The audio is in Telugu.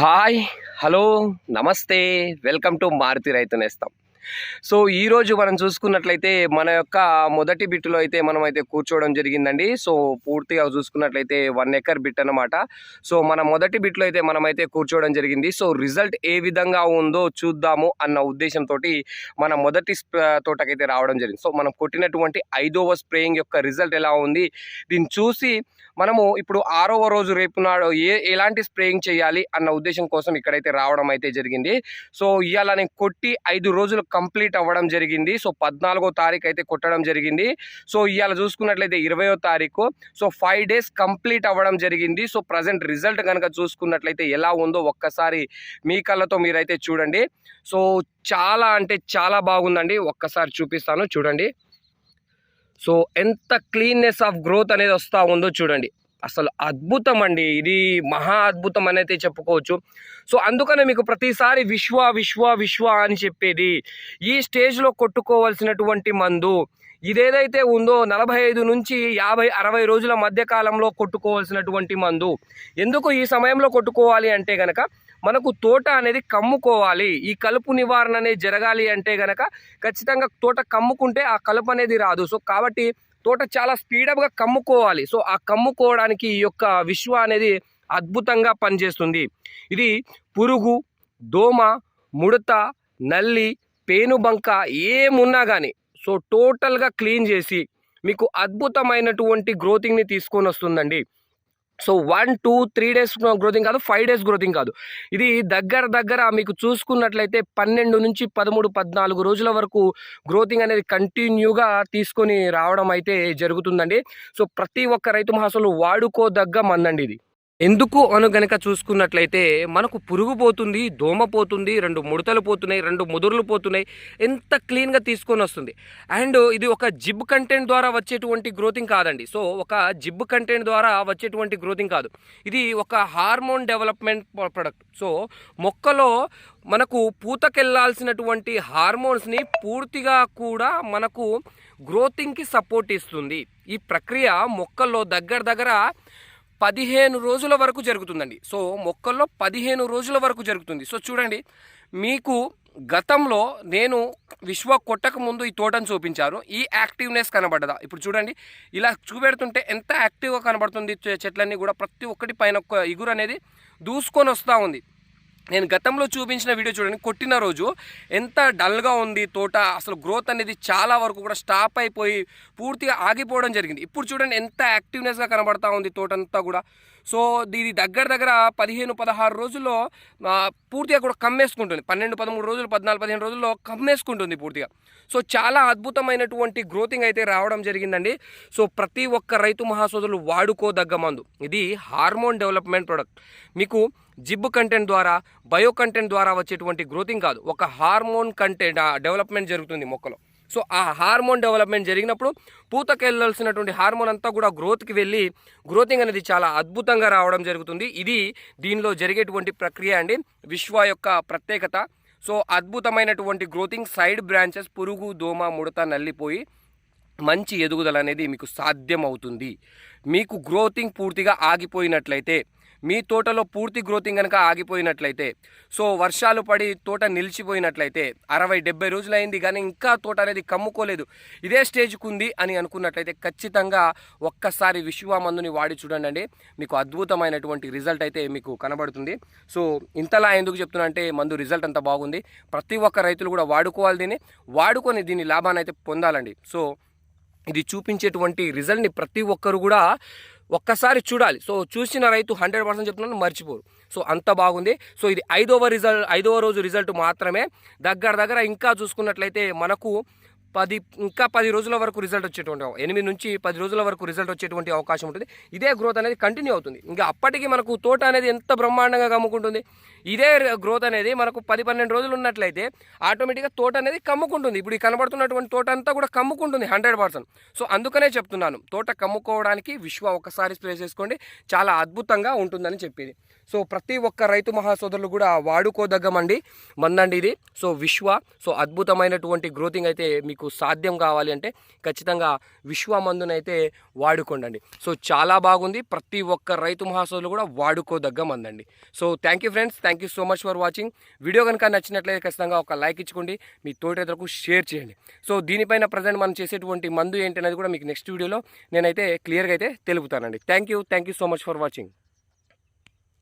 హాయ్ హలో నమస్తే వెల్కమ్ టు మారుతి రైతు నేస్తాం. సో ఈరోజు మనం చూసుకున్నట్లయితే మన యొక్క మొదటి బిట్టులో అయితే మనం అయితే కూర్చోవడం జరిగిందండి. సో పూర్తిగా చూసుకున్నట్లయితే వన్ ఎకర్ బిట్ అనమాట సో మన మొదటి బిట్లో అయితే మనం అయితే కూర్చోవడం జరిగింది. సో రిజల్ట్ ఏ విధంగా ఉందో చూద్దాము అన్న ఉద్దేశంతో మన మొదటి తోటకైతే రావడం జరిగింది. సో మనం కొట్టినటువంటి ఐదవ స్ప్రేయింగ్ యొక్క రిజల్ట్ ఎలా ఉంది? దీన్ని చూసి మనము ఇప్పుడు ఆరవ రోజు రేపు నాడు ఏ ఎలాంటి స్ప్రేయింగ్ చేయాలి అన్న ఉద్దేశం కోసం ఇక్కడైతే రావడం అయితే జరిగింది. సో ఇవాళ నేను కొట్టి ఐదు రోజులు కంప్లీట్ అవ్వడం జరిగింది. సో పద్నాలుగో తారీఖు అయితే కొట్టడం జరిగింది. సో ఇవాళ చూసుకున్నట్లయితే ఇరవయో తారీఖు. సో ఫైవ్ డేస్ కంప్లీట్ అవ్వడం జరిగింది. సో ప్రజెంట్ రిజల్ట్ కనుక చూసుకున్నట్లయితే ఎలా ఉందో ఒక్కసారి మీ కళ్ళతో మీరైతే చూడండి. సో చాలా అంటే చాలా బాగుందండి. ఒక్కసారి చూపిస్తాను చూడండి. సో ఎంత క్లీన్నెస్ ఆఫ్ గ్రోత్ అనేది వస్తూ ఉందో చూడండి. అసలు అద్భుతం అండి ఇది మహా అద్భుతం అనేది చెప్పుకోవచ్చు. సో అందుకనే మీకు ప్రతిసారి విశ్వ విశ్వ విశ్వ అని చెప్పేది. ఈ స్టేజ్లో కొట్టుకోవాల్సినటువంటి మందు ఇదేదైతే ఉందో నలభై ఐదు నుంచి యాభై అరవై రోజుల మధ్యకాలంలో కొట్టుకోవాల్సినటువంటి మందు. ఎందుకు ఈ సమయంలో కొట్టుకోవాలి అంటే గనక మనకు తోట అనేది కమ్ముకోవాలి. ఈ కలుపు నివారణ అనేది జరగాలి అంటే గనక ఖచ్చితంగా తోట కమ్ముకుంటే ఆ కలుపు అనేది రాదు. సో కాబట్టి తోట చాలా స్పీడప్గా కమ్ముకోవాలి. సో ఆ కమ్ముకోవడానికి ఈ యొక్క విశ్వ అనేది అద్భుతంగా పనిచేస్తుంది. ఇది పురుగు దోమ ముడత నల్లి పేనుబంక ఏమున్నా కానీ సో టోటల్గా క్లీన్ చేసి మీకు అద్భుతమైనటువంటి గ్రోతింగ్ని తీసుకొని వస్తుందండి. So one two three days గ్రోతింగ్ కాదు ఫైవ్ డేస్ గ్రోతింగ్ కాదు. ఇది దగ్గర దగ్గర మీకు చూసుకున్నట్లయితే పన్నెండు నుంచి పదమూడు పద్నాలుగు రోజుల వరకు గ్రోతింగ్ అనేది కంటిన్యూగా తీసుకొని రావడం అయితే జరుగుతుందండి. సో ప్రతి ఒక్క రైతు మహాసలు వాడుకోదగ్గ మందండి ఇది. ఎందుకు అను గనక చూసుకున్నట్లయితే మనకు పురుగు పోతుంది దోమ పోతుంది రెండు ముడతలు పోతున్నాయి రెండు ముదురులు పోతున్నాయి ఎంత క్లీన్గా తీసుకొని వస్తుంది. అండ్ ఇది ఒక జిబ్ కంటెంట్ ద్వారా వచ్చేటువంటి గ్రోతింగ్ కాదండి. సో ఒక జిబ్ కంటెంట్ ద్వారా వచ్చేటువంటి గ్రోతింగ్ కాదు. ఇది ఒక హార్మోన్ డెవలప్మెంట్ ప్రొడక్ట్. సో మొక్కలో మనకు పూతకెళ్ళాల్సినటువంటి హార్మోన్స్ని పూర్తిగా కూడా మనకు గ్రోతింగ్కి సపోర్ట్ ఇస్తుంది. ఈ ప్రక్రియ మొక్కల్లో దగ్గర దగ్గర పదిహేను రోజుల వరకు జరుగుతుందండి. సో మొక్కల్లో పదిహేను రోజుల వరకు జరుగుతుంది. సో చూడండి మీకు గతంలో నేను విశ్వ కొట్టక ముందు ఈ తోటను చూపించారు ఈ యాక్టివ్నెస్ కనబడదా ఇప్పుడు చూడండి ఇలా చూపెడుతుంటే ఎంత యాక్టివ్గా కనబడుతుంది చెట్లన్నీ కూడా ప్రతి ఒక్కటి పైన ఇగురు అనేది దూసుకొని వస్తూ ఉంది. నేను గతంలో చూపించిన వీడియో చూడండి కొట్టిన రోజు ఎంత డల్గా ఉంది తోట అసలు గ్రోత్ అనేది చాలా వరకు కూడా స్టాప్ అయిపోయి పూర్తిగా ఆగిపోవడం జరిగింది. ఇప్పుడు చూడండి ఎంత యాక్టివ్నెస్గా కనబడతా ఉంది తోట అంతా కూడా. సో దీని దగ్గర దగ్గర పదిహేను పదహారు రోజుల్లో పూర్తిగా కూడా కమ్మేసుకుంటుంది. పన్నెండు పదమూడు రోజులు పద్నాలుగు పదిహేను రోజుల్లో కమ్మేసుకుంటుంది పూర్తిగా. సో చాలా అద్భుతమైనటువంటి గ్రోతింగ్ అయితే రావడం జరిగిందండి. సో ప్రతి ఒక్క రైతు మహాసోదరులు వాడుకోదగ్గ మందు. ఇది హార్మోన్ డెవలప్మెంట్ ప్రొడక్ట్. మీకు జిబ్ కంటెంట్ ద్వారా బయో కంటెంట్ ద్వారా వచ్చేటువంటి గ్రోతింగ్ కాదు. ఒక హార్మోన్ కంటెంట్ డెవలప్మెంట్ జరుగుతుంది మొక్కలో. సో ఆ హార్మోన్ డెవలప్మెంట్ జరిగినప్పుడు పూతకి వెళ్ళాల్సినటువంటి హార్మోన్ అంతా కూడా గ్రోత్కి వెళ్ళి గ్రోతింగ్ అనేది చాలా అద్భుతంగా రావడం జరుగుతుంది. ఇది దీనిలో జరిగేటువంటి ప్రక్రియ అండి. విశ్వ యొక్క ప్రత్యేకత సో అద్భుతమైనటువంటి గ్రోతింగ్ సైడ్ బ్రాంచెస్ పురుగు దోమ ముడత నల్లిపోయి మంచి ఎదుగుదల అనేది మీకు సాధ్యం అవుతుంది మీకు గ్రోతింగ్ పూర్తిగా ఆగిపోయినట్లయితే మీ తోటలో పూర్తి గ్రోతింగ్ కనుక ఆగిపోయినట్లయితే సో వర్షాలు పడి తోట నిలిచిపోయినట్లయితే అరవై డెబ్బై రోజులైంది కానీ ఇంకా తోట అనేది కమ్ముకోలేదు. ఇదే స్టేజ్కి ఉంది అని అనుకున్నట్లయితే ఖచ్చితంగా ఒక్కసారి విశ్వా మందుని వాడి చూడండి మీకు అద్భుతమైనటువంటి రిజల్ట్ అయితే మీకు కనబడుతుంది. సో ఇంతలా ఎందుకు చెప్తున్నా అంటే మందు రిజల్ట్ అంత బాగుంది. ప్రతి ఒక్క రైతులు కూడా వాడుకోవాలి దీన్ని. వాడుకొని దీని లాభాన్ని అయితే పొందాలండి. సో ఇది చూపించేటువంటి రిజల్ట్ని ప్రతి ఒక్కరు కూడా ఒక్కసారి చూడాలి. సో చూసిన రైతు హండ్రెడ్ పర్సెంట్ చెప్తున్నాను మర్చిపోరు. సో అంత బాగుంది. సో ఇది ఐదవ రిజల్ట్ ఐదవ రోజు రిజల్ట్ మాత్రమే. దగ్గర దగ్గర ఇంకా చూసుకున్నట్లయితే మనకు పది ఇంకా పది రోజుల వరకు రిజల్ట్ వచ్చేటువంటి ఎనిమిది నుంచి పది రోజుల వరకు రిజల్ట్ వచ్చేటువంటి అవకాశం ఉంటుంది. ఇదే గ్రోత్ అనేది కంటిన్యూ అవుతుంది. ఇంకా అప్పటికి మనకు తోట అనేది ఎంత బ్రహ్మాండంగా కమ్ముకుంటుంది ఇదే గ్రోత్ అనేది మనకు పది పన్నెండు రోజులు ఉన్నట్లయితే ఆటోమేటిక్గా తోట అనేది కమ్ముకుంటుంది. ఇప్పుడు ఈ కనబడుతున్నటువంటి తోట అంతా కూడా కమ్ముకుంటుంది హండ్రెడ్ పర్సెంట్ సో అందుకనే చెప్తున్నాను తోట కమ్ముకోవడానికి విశ్వ ఒకసారి స్ప్రే చేసుకోండి. చాలా అద్భుతంగా ఉంటుందని చెప్పేది. సో ప్రతి ఒక్క రైతు మహాసోదరులు కూడా వాడుకోదగ్గమండి మందండి ఇది. సో విశ్వ సో అద్భుతమైనటువంటి గ్రోతింగ్ అయితే మీకు సాధ్యం కావాలి అంటే ఖచ్చితంగా విశ్వ మందునైతే వాడుకోండి సో చాలా బాగుంది. ప్రతి ఒక్క రైతు మహాసోదరులు కూడా వాడుకోదగ్గ మందండి. So thank you friends thank you so much for watching. Video కనుక నచ్చినట్లయితే ఖచ్చితంగా ఒక లైక్ ఇచ్చుకోండి మీ తోటి రైతులకు షేర్ చేయండి. సో దీనిపైన ప్రజెంట్ మనం చేసేటువంటి మందు ఏంటి అనేది కూడా మీకు నెక్స్ట్ వీడియోలో నేనైతే క్లియర్గా అయితే తెలుపుతానండి. Thank you thank you so much for watching.